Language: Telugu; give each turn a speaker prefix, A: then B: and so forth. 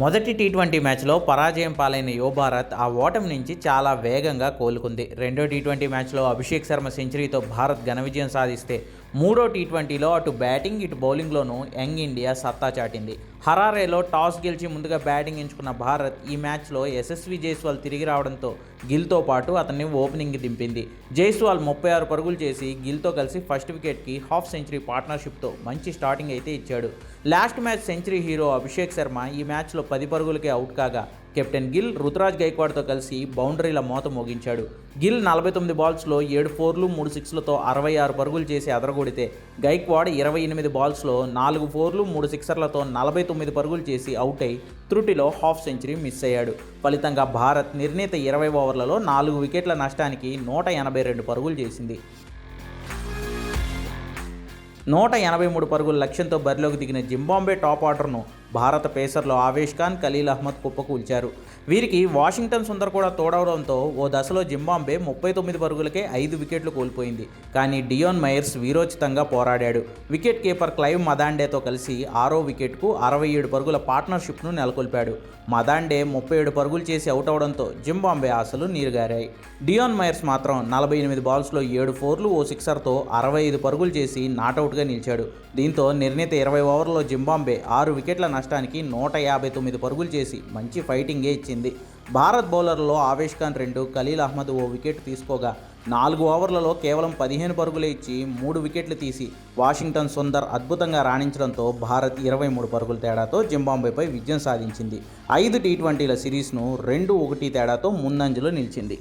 A: మొదటి టీ ట్వంటీ మ్యాచ్లో పరాజయం పాలైన యువ భారత్ ఆ ఓటమి నుంచి చాలా వేగంగా కోలుకుంది. రెండో టీ ట్వంటీ మ్యాచ్లో అభిషేక్ శర్మ సెంచరీతో భారత్ ఘన విజయం సాధిస్తే మూడో టీ ట్వంటీలో అటు బ్యాటింగ్ ఇటు బౌలింగ్లోనూ యంగ్ ఇండియా సత్తా చాటింది. హరారేలో టాస్ గెలిచి ముందుగా బ్యాటింగ్ ఎంచుకున్న భారత్ ఈ మ్యాచ్లో యశస్వి జైస్వాల్ తిరిగి రావడంతో గిల్తో పాటు అతన్ని ఓపెనింగ్కి దింపింది. జైస్వాల్ ముప్పై ఆరు పరుగులు చేసి గిల్తో కలిసి ఫస్ట్ వికెట్కి హాఫ్ సెంచరీ పార్ట్నర్షిప్తో మంచి స్టార్టింగ్ అయితే ఇచ్చాడు. Last match century hero Abhishek Sharma ఈ మ్యాచ్లో పది పరుగులకే అవుట్ కాగా కెప్టెన్ గిల్ రుతురాజ్ గైక్వాడ్తో కలిసి బౌండరీల మోత మోగించాడు. గిల్ నలభై తొమ్మిది బాల్స్లో ఏడు ఫోర్లు మూడు సిక్స్లతో అరవై ఆరు పరుగులు చేసి అదరగొడితే గైక్వాడ్ ఇరవై ఎనిమిది బాల్స్లో నాలుగు ఫోర్లు మూడు సిక్సర్లతో నలభై తొమ్మిది పరుగులు చేసి అవుట్ అయి త్రుటిలో హాఫ్ సెంచరీ మిస్ అయ్యాడు. ఫలితంగా భారత్ నిర్ణీత ఇరవై ఓవర్లలో నాలుగు వికెట్ల నష్టానికి నూట ఎనభై రెండు పరుగులు చేసింది. నూట ఎనభై మూడు పరుగుల లక్ష్యంతో బరిలోకి దిగిన జింబాంబే టాప్ ఆర్డర్ను భారత పేసర్లో ఆవేష్ ఖాన్ ఖలీల్ అహ్మద్ కుప్పకూల్చారు వీరికి వాషింగ్టన్ సుందర్ కూడా తోడవడంతో ఓ దశలో జింబాంబే ముప్పై తొమ్మిది పరుగులకే ఐదు వికెట్లు కోల్పోయింది. కానీ డియోన్ మైర్స్ వీరోచితంగా పోరాడాడు. వికెట్ కీపర్ క్లైవ్ మదాండేతో కలిసి ఆరో వికెట్కు అరవై ఏడు పరుగుల పార్ట్నర్షిప్ను నెలకొల్పాడు. మదాండే ముప్పై ఏడు పరుగులు చేసి అవుట్ అవడంతో జింబాంబే ఆశలు నీరుగారాయి. డియోన్ మైర్స్ మాత్రం నలభై ఎనిమిది బాల్స్లో ఏడు ఫోర్లు ఓ సిక్సర్తో అరవై ఐదు పరుగులు చేసి నాటౌట్గా నిలిచాడు. దీంతో నిర్ణీత ఇరవై ఓవర్లో జింబాంబే ఆరు వికెట్ల నష్టానికి నూట యాభై తొమ్మిది పరుగులు చేసి మంచి ఫైటింగే ఇచ్చింది. భారత్ బౌలర్లలో ఆవేష్ ఖాన్ రెండు ఖలీల్ అహ్మద్ ఓ వికెట్ తీసుకోగా నాలుగు ఓవర్లలో కేవలం పదిహేను పరుగులే ఇచ్చి మూడు వికెట్లు తీసి వాషింగ్టన్ సుందర్ అద్భుతంగా రాణించడంతో భారత్ ఇరవై మూడు పరుగుల తేడాతో జింబాంబేపై విజయం సాధించింది. ఐదు టీ ట్వంటీల సిరీస్ను రెండు ఒకటి తేడాతో ముందంజలో నిలిచింది.